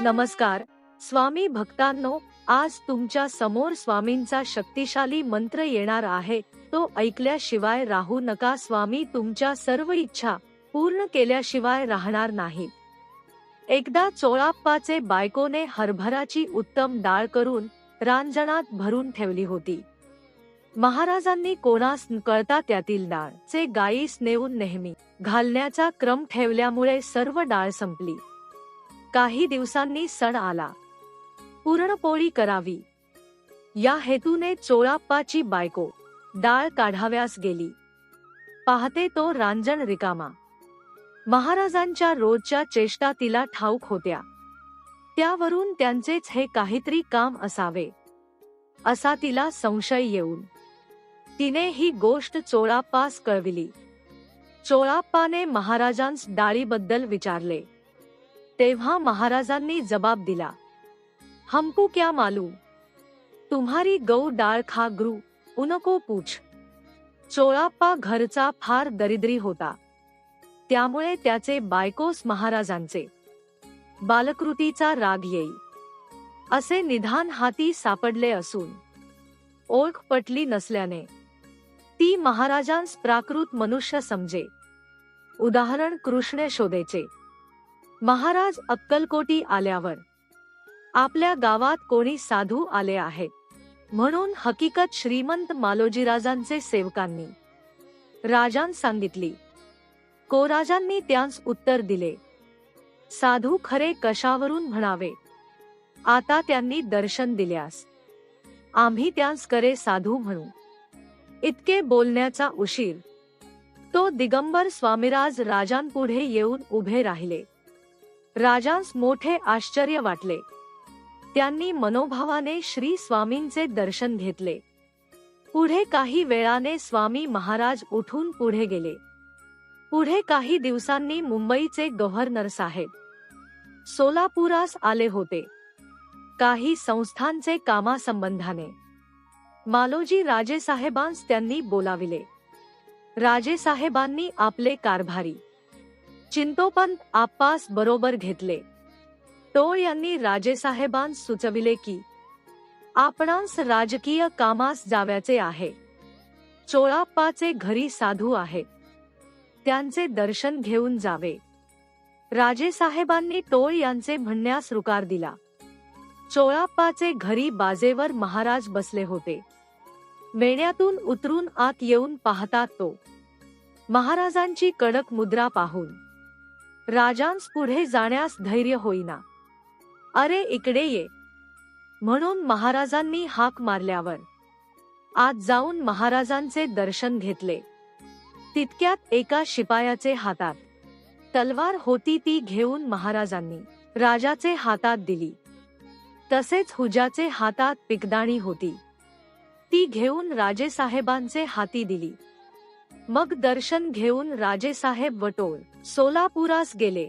नमस्कार. स्वामी भक्तांनो आज तुमच्यासमोर स्वामींचा शक्तिशाली मंत्र येणार आहे. तो ऐकल्याशिवाय राहू नका. स्वामी तुमच्या सर्व इच्छा पूर्ण केल्याशिवाय राहणार नाही. एकदा चोळाप्पाचे बायकोने हरभराची उत्तम डाळ करून रांजणात भरून ठेवली होती. महाराजांनी कोणास कळता त्यातील डाळ चे गायीस नेऊन नेहमी घालण्याचा क्रम ठेवल्यामुळे सर्व डाळ संपली. काही दिवसांनी सण आला. पुरणपोळी करावी. या हेतूने चोळाप्पाची बायको डाळ काढाव्यास गेली. पाहते तो रांजण रिकामा. महाराजांच्या रोजच्या चेष्टा तिला ठाऊक होत्या. त्यावरून त्यांचेच हे काहीतरी काम असावे. असा तिला संशय येऊन. तिने ही गोष्ट चोळाप्पास कळविली. चोळाप्पाने महाराजांस डाळीबद्दल विचारले. तेव्हा महाराजांनी जबाब दिला हमको क्या मालूम? तुम्हारी गौ डाळ खा ग्रू उनको पूछ. चोळाप्पा घरचा फार दरिद्री होता. त्यामुळे त्याचे बायकोस महाराजांचे बालकृतीचा राग येई. असे निधान हाती सापडले असून ओळख पटली नसल्याने ती महाराजांस प्राकृत मनुष्य समजे. उदाहरण कृष्ण शोधेचे. महाराज अक्कलकोटी आल्यावर आपल्या गावात कोणी साधू आले आहे. म्हणून हकीकत श्रीमंत मालोजीराजांचे सेवकांनी राजान सांगितली. कोराजांनी त्यांस उत्तर दिले. साधू खरे कशावरून म्हणावे? आता त्यांनी दर्शन दिल्यास. आम्ही त्यांस करे साधू म्हणू. इतके बोलण्याचा उशीर. तो दिगंबर स्वामीराज राजांपुढे येऊन उभे राहिले. राजांस मोठे आश्चर्य वाटले. त्यांनी मनोभावाने श्री स्वामींचे दर्शन घेतले. पुढे काही वेळाने स्वामी महाराज उठून पुढे गेले. पुढे काही दिवसांनी मुंबईचे गव्हर्नर साहेब सोलापुरास आले होते. काही संस्थांचे कामासंबंधाने. मालोजी राजेसाहेबांस त्यांनी बोलाविले. राजेसाहेबांनी आपले कारभारी चिंतोपंत आप्पास बरोबर घेतले. टोळ यांनी राजेसाहेबांस सुचविले की आपणास राजकीय कामास जाव्याचे आहे. चोळाप्पाचे घरी साधू आहे. त्यांचे दर्शन घेऊन जावे. राजेसाहेबांनी टोळ यांचे म्हणण्यास रुकार दिला. चोळाप्पाचे घरी बाजेवर महाराज बसले होते. मेण्यातून उतरून आत येऊन पाहतात तो. महाराजांची कडक मुद्रा पाहून. राजांस पुढे जाण्यास धैर्य होईना. अरे इकडे ये. म्हणून महाराजांनी हाक मारल्यावर. आत जाऊन महाराजांचे दर्शन घेतले. तितक्यात एका शिपायाचे हातात तलवार होती ती घेऊन महाराजांनी राजाचे हातात दिली. तसेच हुजाचे हातात पिकदाणी होती. ती घेऊन राजेसाहेबांचे हाती दिली. मग दर्शन घेऊन राजेसाहेब वटोळ सोलापुरास गेले.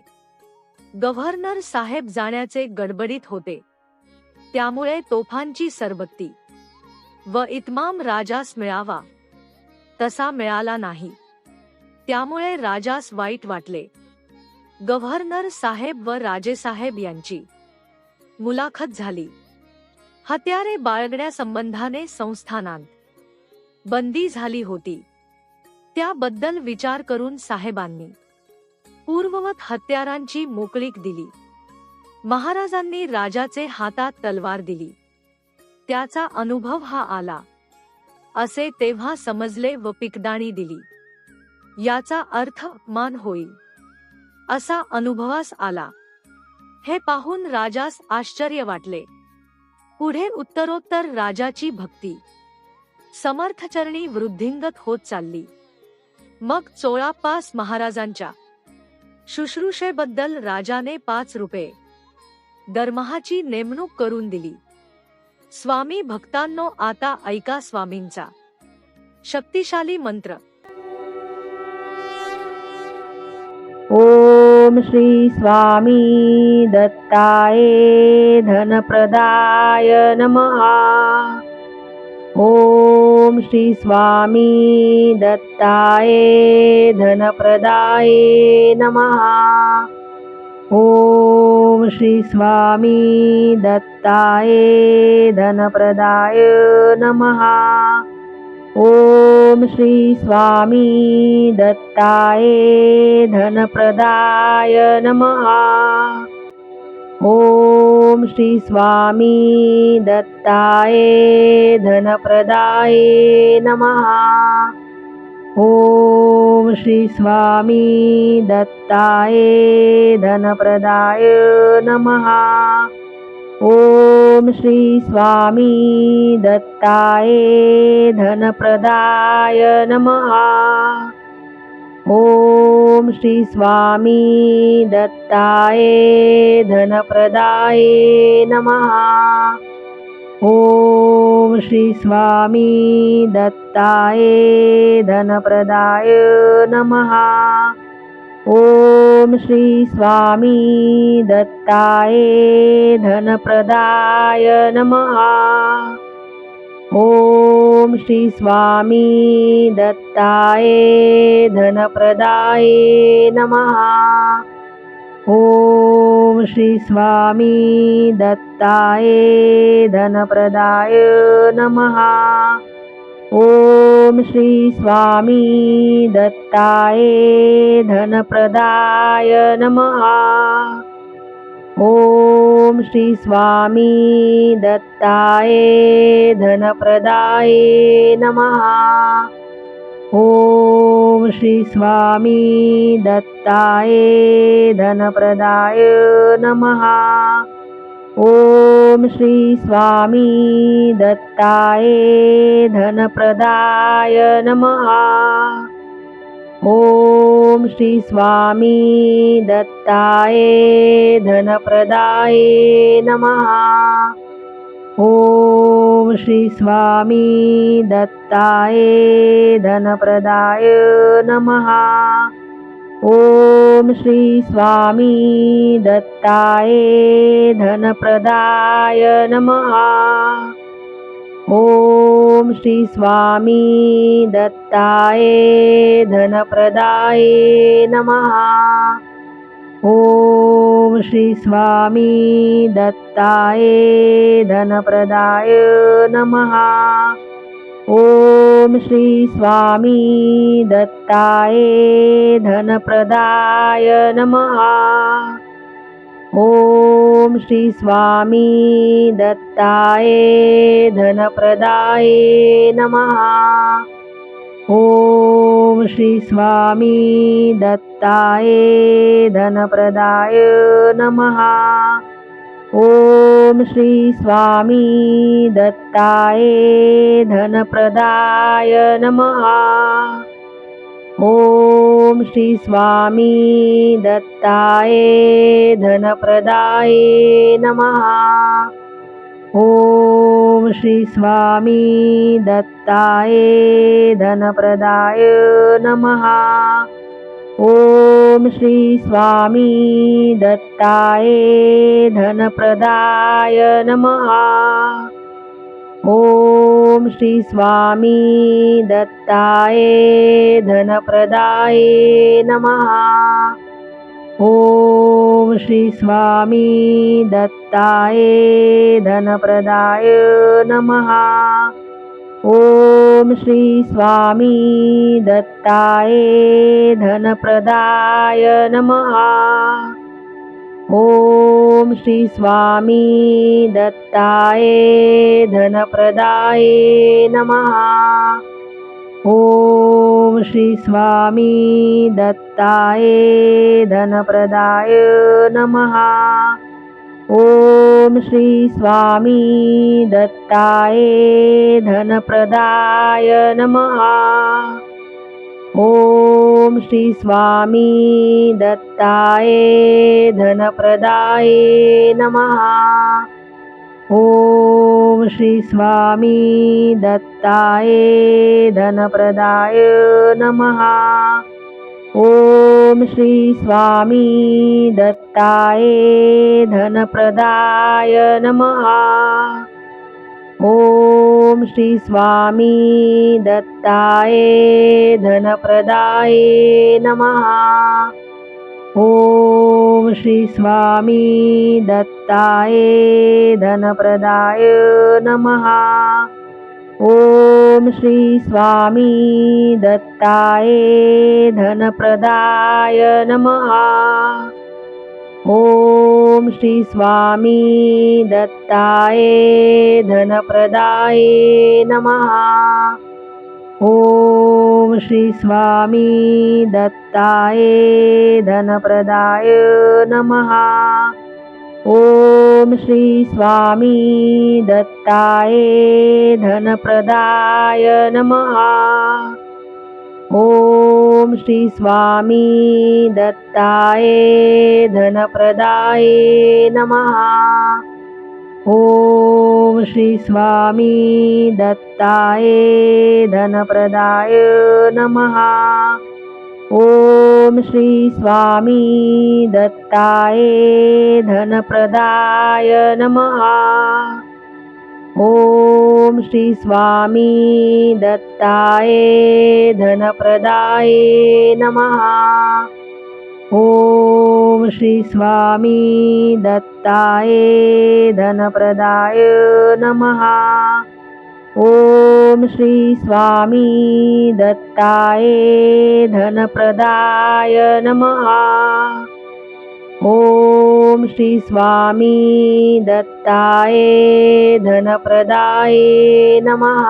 गव्हर्नर साहेब जाण्याचे गडबडीत होते. त्यामुळे तोफांची सरबत्ती व इतमाम राजास मिळावा तसा मिळाला नाही. त्यामुळे राजास वाईट वाटले. गव्हर्नर साहेब व राजेसाहेब यांची मुलाखत झाली. हत्यारे बाळगण्यासंबंधाने संस्थानांत बंदी झाली होती. त्याबद्दल विचार करून साहेबांनी पूर्ववत हत्यारांची मोकळीक दिली. महाराजांनी राजाचे हातात तलवार दिली. त्याचा अनुभव हा आला. असे तेव्हा समजले व पिकदाणी दिली. याचा अर्थ मान होईल. असा अनुभवास आला. हे पाहून राजास आश्चर्य वाटले. पुढे उत्तरोत्तर राजाची भक्ती. समर्थचरणी वृद्धिंगत होत चालली. मग चोळाप्पास महाराजांच्या शुश्रूषेबद्दल राजाने पाच रुपये दरमहाची नेमणूक करून दिली. स्वामी भक्तांनो आता ऐका स्वामींचा शक्तिशाली मंत्र. ओम श्री स्वामी दत्ताय धनप्रदाय नमः. ॐ श्री स्वामी दत्ताय धनप्रदाय नमः। ॐ श्री स्वामी दत्ताय धनप्रदाय नमः। ॐ श्री स्वामी दत्ताय धनप्रदाय नमः ॐ श्री स्वामी दत्ताय धनप्रदाय नमः। ॐ श्री स्वामी दत्ताय धनप्रदाय नमः। ॐ श्री स्वामी दत्ताय धनप्रदाय नमः ॐ श्री स्वामी दत्ताय धनप्रदाय नमः। ॐ श्री स्वामी दत्ताय धनप्रदाय नमः। ॐ श्री स्वामी दत्ताय धनप्रदाय नमः ॐ श्री स्वामी दत्ताय धनप्रदाय नमः। ॐ श्री स्वामी दत्ताय धनप्रदाय नमः। ॐ श्री स्वामी दत्ताय धनप्रदाय नमः ॐ श्री स्वामी दत्ताय धनप्रदाय नमः। ॐ श्री स्वामी दत्ताय धनप्रदाय नमः। ॐ श्री स्वामी दत्ताय धनप्रदाय नमः ॐ श्री स्वामी दत्ताय धनप्रदाय नमः। ॐ श्री स्वामी दत्ताय धनप्रदाय नमः। ॐ श्री स्वामी दत्ताय धनप्रदाय नमः ॐ श्री स्वामी दत्ताय धनप्रदाय नमः। ॐ श्री स्वामी दत्ताय धनप्रदाय नमः। ॐ श्री स्वामी दत्ताय धनप्रदाय नमः ॐ श्री स्वामी दत्ताय धनप्रदाय नमः। ॐ श्री स्वामी दत्ताय धनप्रदाय नमः। ॐ श्री स्वामी दत्ताय धनप्रदाय नमः ॐ श्री स्वामी दत्ताय धनप्रदाय नमः। ॐ श्री स्वामी दत्ताय धनप्रदाय नमः। ॐ श्री स्वामी दत्ताय धनप्रदाय नमः ॐ श्री स्वामी दत्ताय धनप्रदाय नमः। ॐ श्री स्वामी दत्ताय धनप्रदाय नमः। ॐ श्री स्वामी दत्ताय धनप्रदाय नमः ॐ श्री स्वामी दत्ताय धनप्रदाय नमः। ॐ श्री स्वामी दत्ताय धनप्रदाय नमः। ॐ श्री स्वामी दत्ताय धनप्रदाय नमः। ॐ श्री स्वामी दत्ताय धनप्रदाय नमः। ॐ श्री स्वामी दत्ताय धनप्रदाय नमः। ॐ श्री स्वामी दत्ताय धनप्रदाय नमः ॐ श्री स्वामी दत्ताय धनप्रदाय नमः। ॐ श्री स्वामी दत्ताय धनप्रदाय नमः। ॐ श्री स्वामी दत्ताय धनप्रदाय नमः ॐ श्री स्वामी दत्ताय धनप्रदाय नमः। ॐ श्री स्वामी दत्ताय धनप्रदाय नमः। ॐ श्री स्वामी दत्ताय धनप्रदाय नमः। ॐ श्री स्वामी दत्ताय धनप्रदाय नमः। ॐ श्री स्वामी दत्ताय धनप्रदाय नमः। ॐ श्री स्वामी दत्ताय धनप्रदाय नमः ॐ श्री स्वामी दत्ताय धनप्रदाय नमः। ॐ श्री स्वामी दत्ताय धनप्रदाय नमः। ॐ श्री स्वामी दत्ताय धनप्रदाय नमः ॐ श्री स्वामी दत्ताय धनप्रदाय नमः।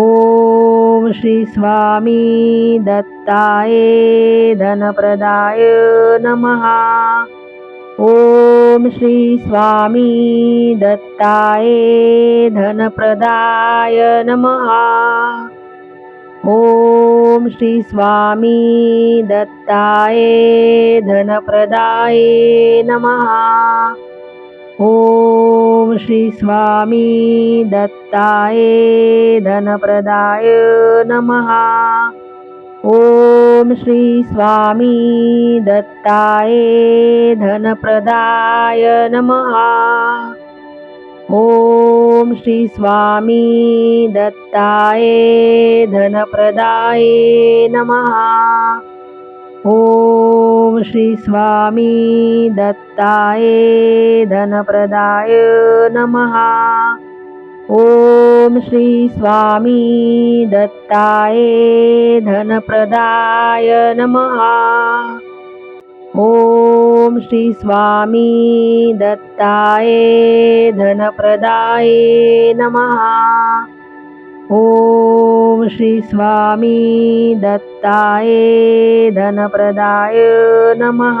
ॐ श्री स्वामी दत्ताय धनप्रदाय नमः। ॐ श्री स्वामी दत्ताय धनप्रदाय नमः ॐ श्री स्वामी दत्ताय धनप्रदाय नमः। ॐ श्री स्वामी दत्ताय धनप्रदाय नमः। ॐ श्री स्वामी दत्ताय धनप्रदाय नमः ॐ श्री स्वामी दत्ताय धनप्रदाय नमः। ॐ श्री स्वामी दत्ताय धनप्रदाय नमः। ॐ श्री स्वामी दत्ताय धनप्रदाय नमः ॐ श्री स्वामी दत्ताय धनप्रदाय नमः। ॐ श्री स्वामी दत्ताय धनप्रदाय नमः।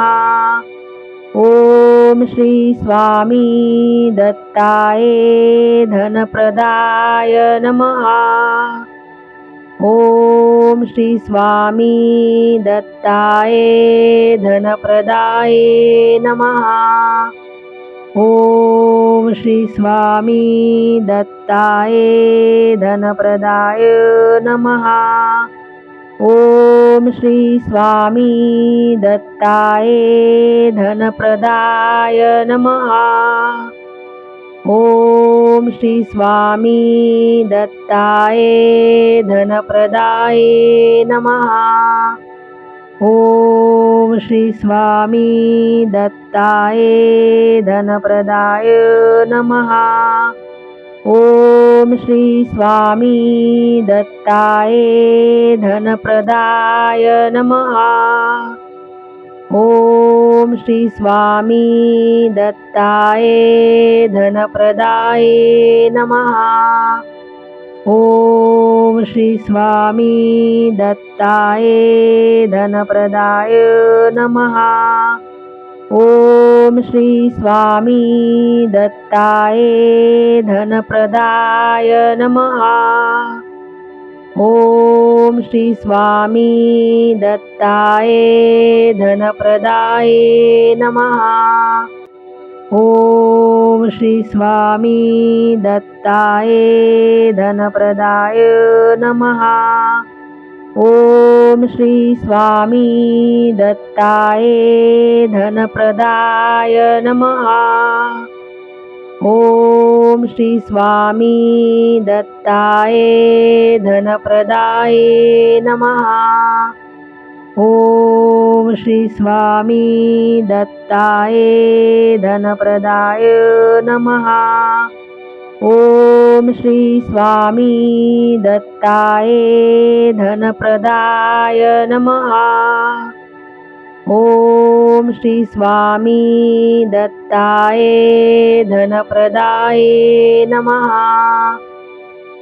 ॐ श्री स्वामी दत्ताय धनप्रदाय नमः ॐ श्री स्वामी दत्ताय धनप्रदाय नमः। ॐ श्री स्वामी दत्ताय धनप्रदाय नमः। ॐ श्री स्वामी दत्ताय धनप्रदाय नमः ॐ श्री स्वामी दत्ताय धनप्रदाय नमः। ॐ श्री स्वामी दत्ताय धनप्रदाय नमः। ॐ श्री स्वामी दत्ताय धनप्रदाय नमः ॐ श्री स्वामी दत्ताय धनप्रदाय नमः। ॐ श्री स्वामी दत्ताय धनप्रदाय नमः। ॐ श्री स्वामी दत्ताय धनप्रदाय नमः ॐ श्री स्वामी दत्ताय धनप्रदाय नमः। ॐ श्री स्वामी दत्ताय धनप्रदाय नमः। ॐ श्री स्वामी दत्ताय धनप्रदाय नमः ॐ श्री स्वामी दत्ताय धनप्रदाय नमः। ॐ श्री स्वामी दत्ताय धनप्रदाय नमः। ॐ श्री स्वामी दत्ताय धनप्रदाय नमः ॐ श्री स्वामी दत्ताय धनप्रदाय नमः।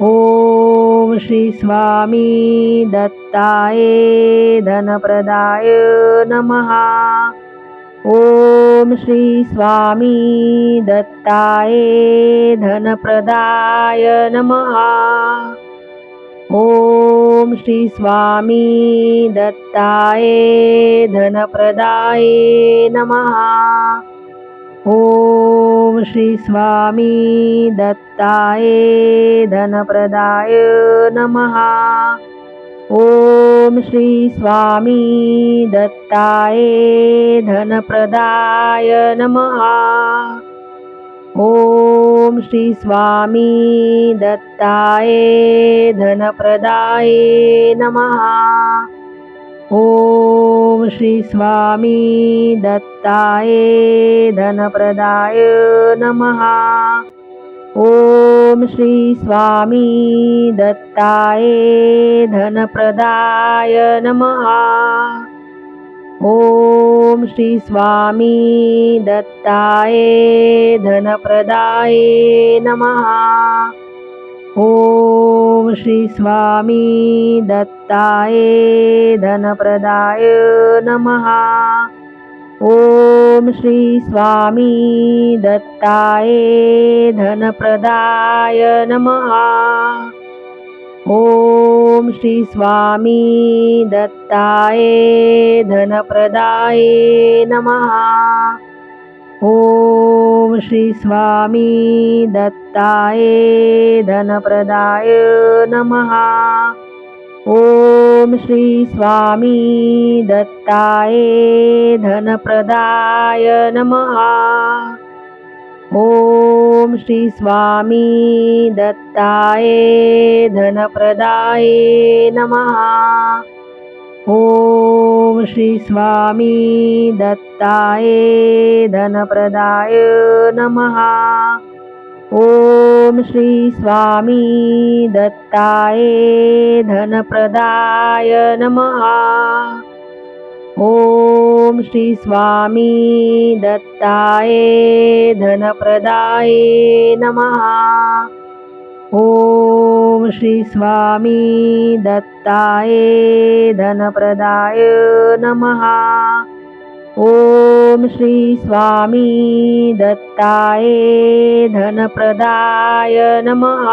ॐ श्री स्वामी दत्ताय धनप्रदाय नमः। ॐ श्री स्वामी दत्ताय धनप्रदाय नमः ॐ श्री स्वामी दत्ताय धनप्रदाय नमः। ॐ श्री स्वामी दत्ताय धनप्रदाय नमः। ॐ श्री स्वामी दत्ताय धनप्रदाय नमः ॐ श्री स्वामी दत्ताय धनप्रदाय नमः। ॐ श्री स्वामी दत्ताय धनप्रदाय नमः। ॐ श्री स्वामी दत्ताय धनप्रदाय नमः ॐ श्री स्वामी दत्ताय धनप्रदाय नमः। ॐ श्री स्वामी दत्ताय धनप्रदाय नमः। ॐ श्री स्वामी दत्ताय धनप्रदाय नमः ॐ श्री स्वामी दत्ताय धनप्रदाय नमः। ॐ श्री स्वामी दत्ताय धनप्रदाय नमः। ॐ श्री स्वामी दत्ताय धनप्रदाय नमः ॐ श्री स्वामी दत्ताय धनप्रदाय नमः। ॐ श्री स्वामी दत्ताय धनप्रदाय नमः। ॐ श्री स्वामी दत्ताय धनप्रदाय नमः ॐ श्री स्वामी दत्ताय धनप्रदाय नमः। ॐ श्री स्वामी दत्ताय धनप्रदाय नमः। ॐ श्री स्वामी दत्ताय धनप्रदाय नमः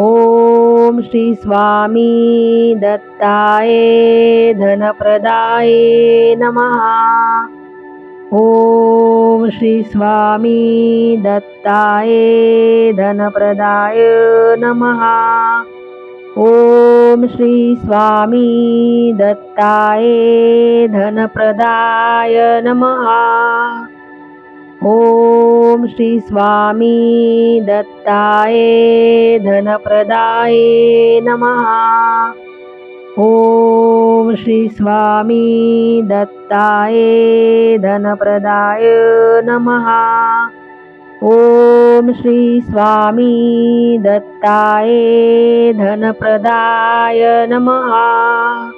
ॐ श्री स्वामी दत्ताय धनप्रदाय नमः। ॐ श्री स्वामी दत्ताय धनप्रदाय नमः। ॐ श्री स्वामी दत्ताय धनप्रदाय नमः ॐ श्री स्वामी दत्ताय धनप्रदाय नमः। ॐ श्री स्वामी दत्ताय धनप्रदाय नमः। ॐ श्री स्वामी दत्ताय धनप्रदाय नमः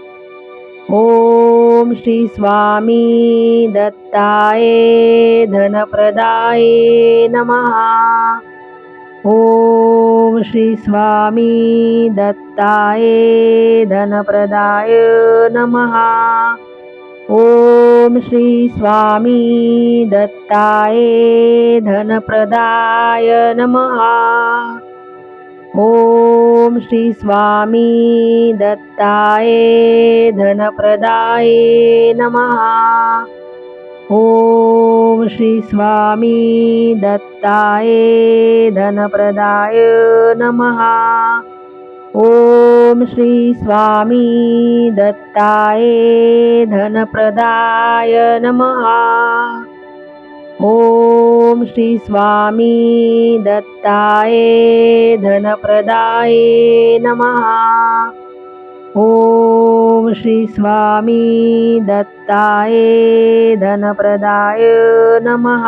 ॐ श्री स्वामी दत्ताय धनप्रदाय नमः। ॐ श्री स्वामी दत्ताय धनप्रदाय नमः। ॐ श्री स्वामी दत्ताय धनप्रदाय नमः ॐ श्री स्वामी दत्ताय धनप्रदाय नमः। ॐ श्री स्वामी दत्ताय धनप्रदाय नमः। ॐ श्री स्वामी दत्ताय धनप्रदाय नमः ॐ श्री स्वामी दत्ताय धनप्रदाय नमः। ॐ श्री स्वामी दत्ताय धनप्रदाय नमः